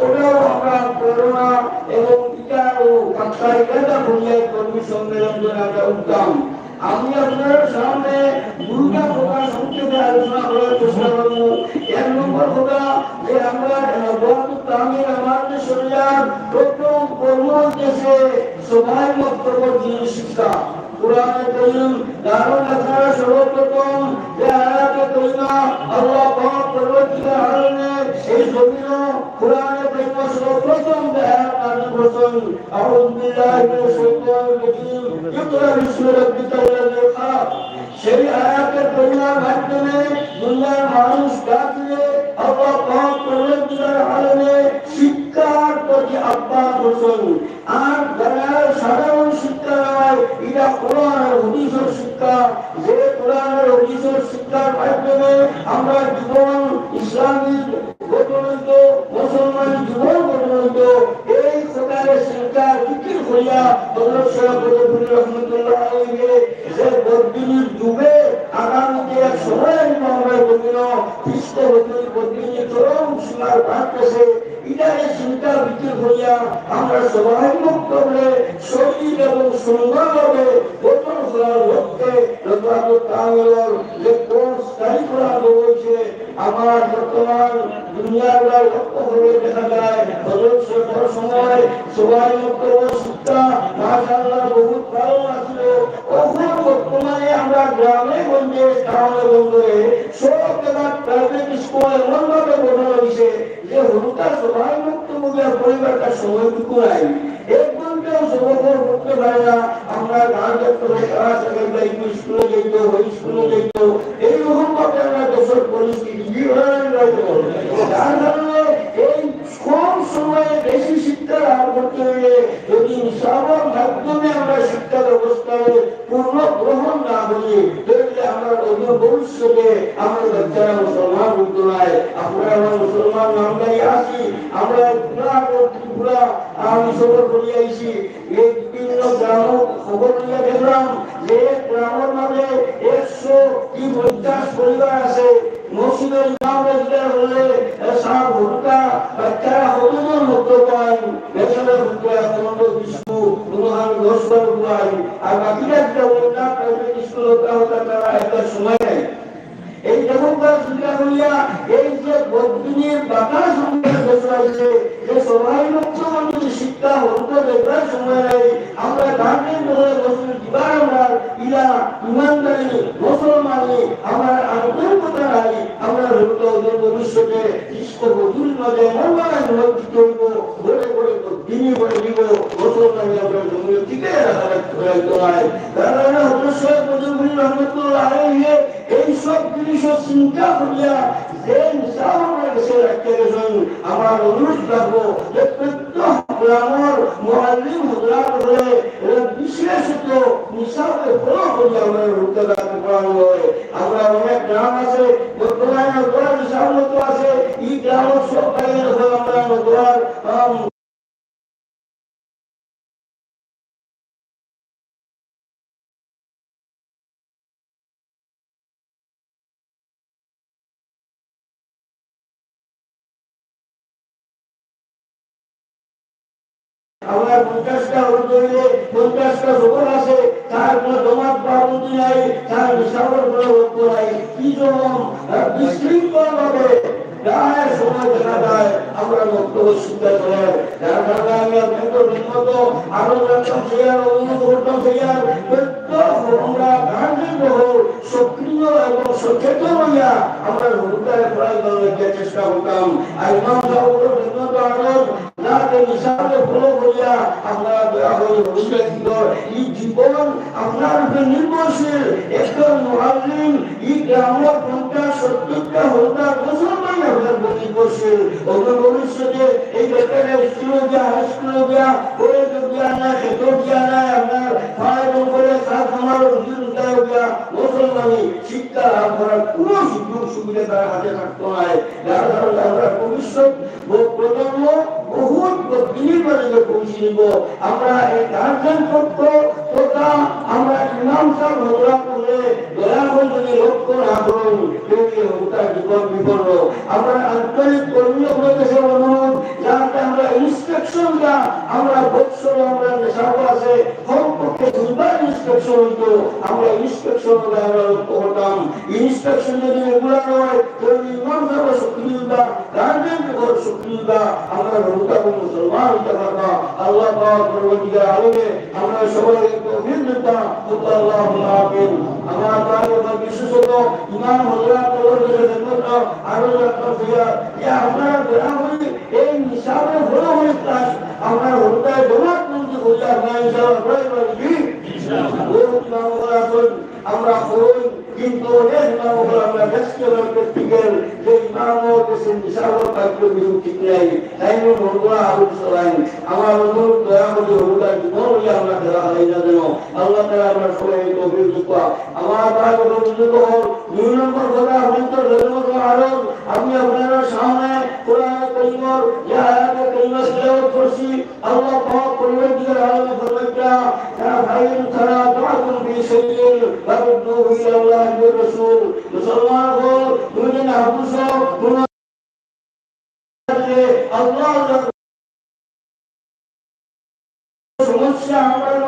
ওটাও আমরা করোনা এবং টিকা ও কাছারিকাটা ভূমিয়ায় কর্মী সম্মেলন করে আমরা উঠতাম আমি আপনার সামনে দুর্গা প্রকাশ সংক্ষেপে আলোচনা কথা সর্বপ্রথম এই জমিন কোরআনে করিম সর্বপ্রথম যে আয়াত নাযিল আউযু বিল্লাহি মিনাশ শাইতানির রাজীম ইকরা বিসমি রাব্বিকাল খালাক সেই আয়াতের করিমার মাধ্যমে দুনিয়ার মানুষ ডাকলে আল্লাহ পাক পরবর্তীকার আলমে শিক্ষার প্রতি আহ্বান করছেন আর যারা সাধারণ শিক্ষা নয় এটা কোরআন হাদিসের শিক্ষা যে কোরআন হাদিসের শিক্ষার মাধ্যমে আমরা জীবন ইসলামিক করিয়া হযরত সাহেব রহমতুল্লাহ আলাইহি যে বদিনীর যুগে আগামীতে এক সময় আমরা বদিন খ্রিস্টবদী বদিনী চরম সীমার পাঠতেছে ইটারে চিন্তা করিয়া আমরা সবাই মুক্ত হয়ে শিক্ষা মাশাআল্লাহ বহুত ভালো আছিল ওখানে বর্তমানে আমরা গ্রামে গঞ্জে টাউনে গঞ্জে সব জায়গায় প্রাইভেট স্কুল এমন ভাবে গঠন হয়েছে যে হুলকার সবাই মুক্ত মুখের পরিবারটা সময়টুকু নাই এক ঘন্টাও সমাধান করতে পারে না আমরা গান দেখতে তারা সেখানে যাইতো, স্কুলে যেত ওই স্কুলে যেত এইরকম ভাবে আমরা দেশের পরিস্থিতি বিভ্রান্ত কারণে এই কম সময়ে বেশি শিক্ষা লাভ করতে হলে যদি সবার মাধ্যমে আমরা শিক্ষা ব্যবস্থায় পূর্ণ গ্রহণ না করি, তাহলে আমরা অন্য ভবিষ্যতে আমার বাচ্চারা মুসলমান হইতে নয় আমরা আমার মুসলমান নামদারি আসি আমরা পুরা ত্রিপুরা আমি সফর করিয়া বিভিন্ন গ্রাম খবর নিয়ে দেখলাম যে গ্রামের মাঝে একশো কি পঞ্চাশ পরিবার আছে। মসজিদের ইমাম রাজা হলে সার ভূমিকা বাচ্চারা হলুদের মতো পায়? বেসনের ভূমিকা পনেরো বিষ্ণু মনোহার দশ বার পায় আর বাকিরা যেটা বললাম স্কুল হতে হতে তারা একটা সময় নেয়। এই দেবতার চিন্তা করিয়া এই যে বদিনীর বাতাস যে সবাই শিক্ষা দেখার সময় নেই। আমরা গার্জেন ধরে বসে দিবার আমরা ইলা ইমানদারি মুসলমানি আমার আন্তরিকতা নাই। আমরা ওদের ভবিষ্যতে বধুর মাঝে এমন মানে নিমন্ত্রিত হইব। বলে বলে দিনই বলে দিব। মুসলমানি আমরা জমি টিকে রাখা নাই। কারণ হজরত বদরুল রহমতুল্লাহ আলাইহি, এই সব জিনিসও চিন্তা করিয়া যে রাখতে গেছেন, আমার অনুরোধ রাখব যে প্রত্যেক গ্রামের মহালিম হজরাত হয়ে বিশেষত নিশাকে ফলো করি আমরা রুখতে রাখতে পারব আমরা অনেক গ্রাম আছে বর্তমানে নগর নিশার মতো আছে, এই গ্রামের সব কাজের আমরা নগর আমার পঞ্চাশটা অনুযায়ী পঞ্চাশটা লোক আছে তার কোনো জমাত পাবন্দি নাই, তার বিশালের কোনো লক্ষ্য নাই। কি যেমন বিশৃঙ্খল ভাবে আমরা সক্রিয় এবং সচেতন হইয়া আমরা পড়াশোনার চেষ্টা করতাম। আর ইমাম সাহেব যাতে নিশাকে ফলো করিয়া আমরা দয়া করে ভবিষ্যৎ এই জীবন আপনার উপরে নির্ভরশীল। একজন মহালিম এই গ্রামের পঞ্চাশ, সত্তরটা হলদার মুসলমান আপনার নির্ভরশীল। অন্য ভবিষ্যতে এই ব্যাপারে স্কুলে গিয়া হাই স্কুলে গিয়া কলেজে গিয়া না ক্ষেত্র গিয়া না আপনার ফায়ার করে সাত আমার গিয়া মুসলমানি শিক্ষা লাভ করার কোনো সুযোগ সুবিধা তার হাতে থাকতো না যার কারণে আমরা ভবিষ্যৎ প্রজন্ম বহুত বিনির্বাচনে পৌঁছে নিব আমরা এই গার্জেন পক্ষ তথা আমরা ইমাম সাহেব হজরা করে দয়া করে যদি লক্ষ্য না করুন তার জীবন বিপন্ন আমরা আন্তরিক কর্মী হয়ে গেছে অনুরোধ যার আমরা বৎসর আমরা নেশাও আছে, কমপক্ষে দুবার ইন্সপেকশন হইতো আমরা ইন্সপেকশন করতাম। ইন্সপেকশন যদি রেগুলার হয় তাহলে নিশাবে বড় হয়ে ক্লাস আমরা হরতায় জমাত মন্ত্রী হইলে আপনার ইনশাআল্লাহ পড়াই পারবি আমরা করুন কিন্তু অনেক ইমামগুলো আমরা ব্যস্ত প্র্যাকটিক্যাল যে ইমামও দেশের বিরু ঠিক নাই। তাই মনগুলা আরুন সরাই আমার অনুরোধ, দয়া করে হরুদার জীবন হইলে আমরা খেলা হারাই না যেন আল্লাহ তারা আমরা সবাই গভীর দুঃখ আমার ভাই অনুরোধ হল দুই নম্বর কথা আপনি তো ধর্মত আরও আমি আপনার সামনে কোরআন করিমর ইয়া আয়াতে করিমা তেলাওয়াত করছি। আল্লাহ পাক পরিবর্তিত আলামে ফরমাইতা ইয়া ভাইন তারা দুআকুম ফি সাবিলিল ফারুদ্দুহু ইলা আল্লাহ রাসূল মুসলমান হো তুমি যেন হাফুজ আল্লাহ সমস্যা আমাদের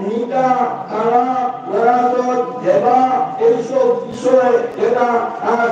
নিকা কারা ওরাসত দেবা এইসব বিষয়ে যেটা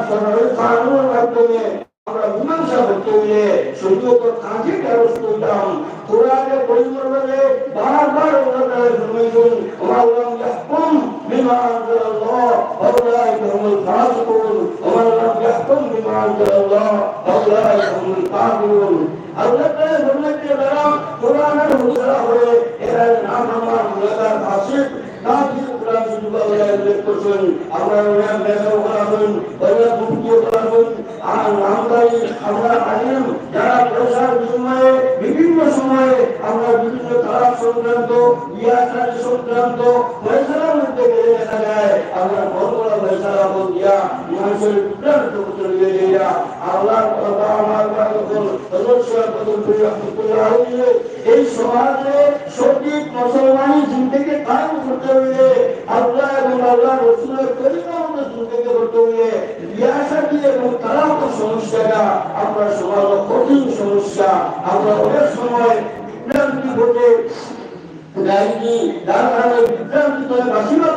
সরকারি কানুনের মাধ্যমে আমরা মীমাংসা করতে হইলে শরীয়ত কাজে ব্যবস্থা হইতাম কোরআনে পরিমর্মে বারবার ওনারা ফরমাইছেন ওমাল্লাম ইয়াহকুম বিমা আনজালাল্লাহ ফাউলাইকা হুমুল ফাসিকুন ওমাল্লাম ইয়াহকুম বিমা আনজালাল্লাহ আল্লাহ তাআলা ফরমাইতে যারা কোরআনের হুজরা হয়ে এরা নাফরমান গুনাহগার ফাসিক কাফির কোরআন শুধু আল্লাহ উল্লেখ করছেন আমরা ওনার নেতাও করা হন ওনার মুক্তিও করা হন আর নামদারি আমরা আলিম যারা প্রসার বিনিময়ে বিভিন্ন সময়ে আমরা বিভিন্ন তারা সংক্রান্ত ইয়াসার সংক্রান্ত ফয়সালার মধ্যে গেলে দেখা যায় আমরা বড় বড় ফয়সালা বল দিয়া মানুষের বিভ্রান্ত চলিয়ে এই সমাজে সঠিক মুসলমানি জিন্দগি কায়েম করতে হইলে, আল্লাহ এবং আল্লাহ রসুলের তরিকা মতো জিন্দগি করতে হইলে বিয়াসাটি এবং তালাক সমস্যাটা আমরা সমাজ কঠিন সমস্যা। আমরা অনেক সময় বিভ্রান্তি ঘটে গাড়ি দাঁড়ানো বিভ্রান্তি করে বাসিবার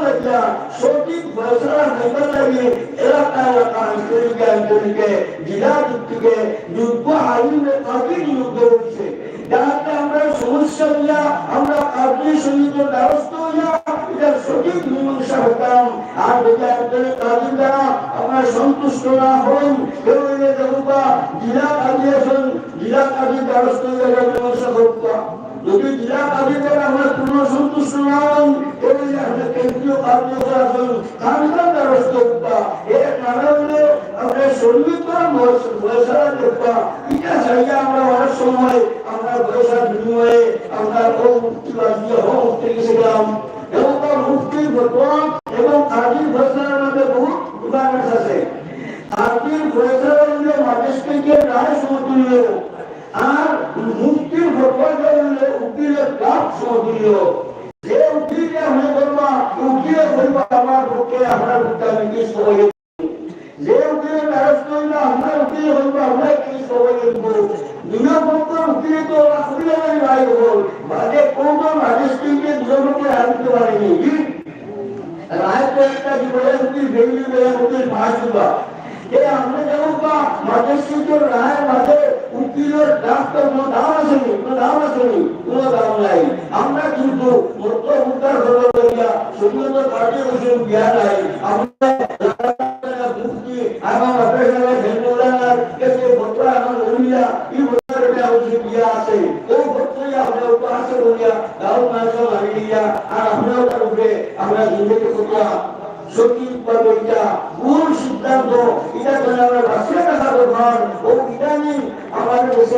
সঠিক ফয়সলা হইবার লাগে এলাকা এলাকা আঞ্চলিকে আঞ্চলিকে জেলা ভিত্তিকে যোগ্য আইনে কাকে নিয়োগ হচ্ছে যাতে আমরা সমস্যা হইয়া আমরা কাজে সংগীত ব্যবস্থা হইয়া এটা সঠিক মীমাংসা হতাম আর যদি একজনের কাজের দ্বারা আমরা সন্তুষ্ট না হই কেউ দেখবা জেলা কাজে আসুন জেলা কাজের ব্যবস্থা হইয়া মীমাংসা করতাম যদি জেলা কাজের দ্বারা আমরা পূর্ণ সন্তুষ্ট না হই কেউ আমরা কেন্দ্রীয় কার্য আসুন কাজের ব্যবস্থা করতাম এর নানা হলে আমরা সংগীত পয়সা দেখবা এটা চাইলে আমরা অনেক সময় আমরা পয়সার বিনিময়ে আমরা ও মুক্তিবাদী ও মুক্তি গেছিলাম এবং তার মুক্তির বর্তমান এবং কাজীর ফয়সালার মধ্যে বহু ডিফারেন্স আছে। কাজীর ফয়সালা হলে ম্যাজিস্ট্রেটের রায় সমতুল্য? আর মুক্তির বর্তমান হলে উকিলের কাজ সমতুল্য যে উকিলকে হয়ে করবা উকিলে করবা আমার পক্ষে আপনার পক্ষে আমি কি সবাই যে উকিলের ব্যবস্থা হইলে আমরা উকিল হইব আমরা কি সবাই দুটো পক্ষ উকিলে তো উকিলে রায় হল বাজে কোন ম্যাজিস্ট্রেটকে দুজনকে আনতে পারেনি। রায় তো একটা জীবনের উকিল বেগুলি বেলা উকিল পাঁচ দিবা। এই আমরা যেমন বা ম্যাজিস্ট্রেটের রায়ের মাঝে উকিলের ডাক্তার কোনো দাম আসেনি কোনো দাম আসেনি কোনো দাম নাই আমরা কিন্তু মধ্য উদ্ধার হলো করিয়া শরীয়ত পার্টি বসে বিয়া নাই আমরা মুক্তি আমার অপেক্ষা ভেন্ডুলার কেসে ভদ্র আমার উড়িয়া এই ভদ্রটা হচ্ছে বিয়া আছে ওই ভদ্রই আমরা উপহাসে বলিয়া দাও মাস মারি দিয়া আর আমরাও তার উপরে আমরা জিন্দগি করিয়া সঠিক ভাবে এটা ভুল সিদ্ধান্ত এটা করে আমরা রাষ্ট্রীয় কথা গ্রহণ ও ইদানিং আমাদের দেশে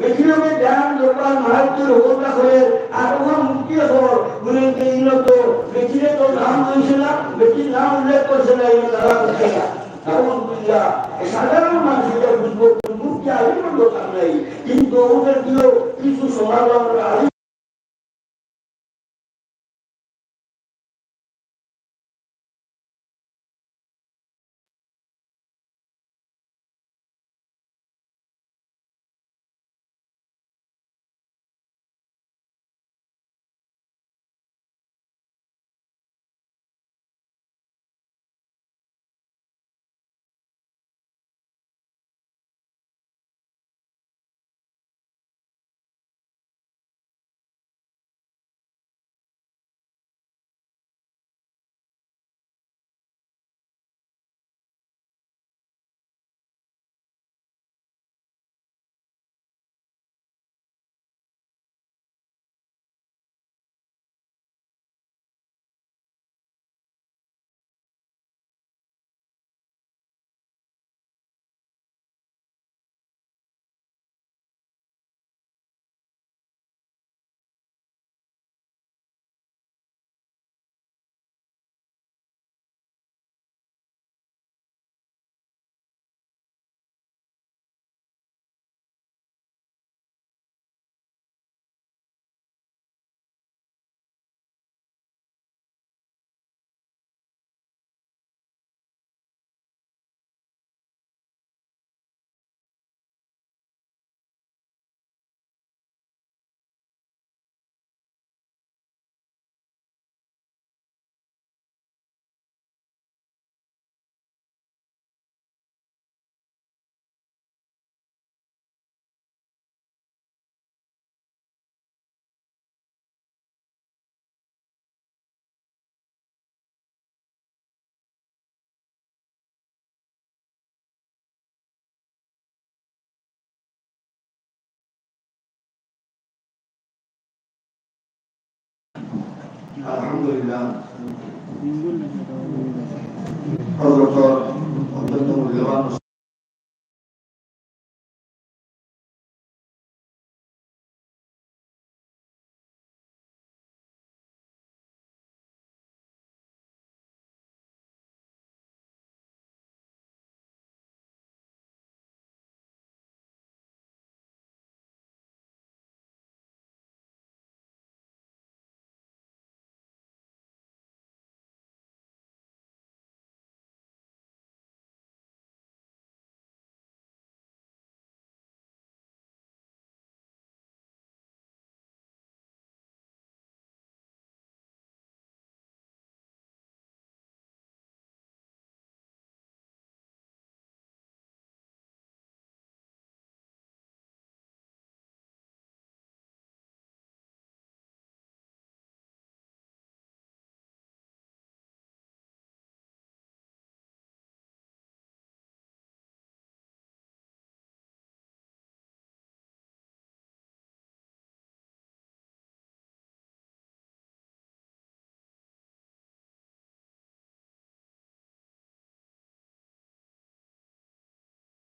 ব্যক্তিরকে জ্ঞান লোকাল মাহাত্মের হত্যা করে, আর ওখানে মুক্তি খবর বলে এইগুলো তো বেচিরে তো নাম হয়েছে না ব্যক্তির নাম উল্লেখ করছে না এগুলো তারা করছে না। সাধারণ মানুষ বুঝব মুক্তি আগে দোকান নাই? কিন্তু ওদের কিছু সমাধান আগে আলহামদুলিল্লাহ হজরতর অত্যন্ত মূল্যবান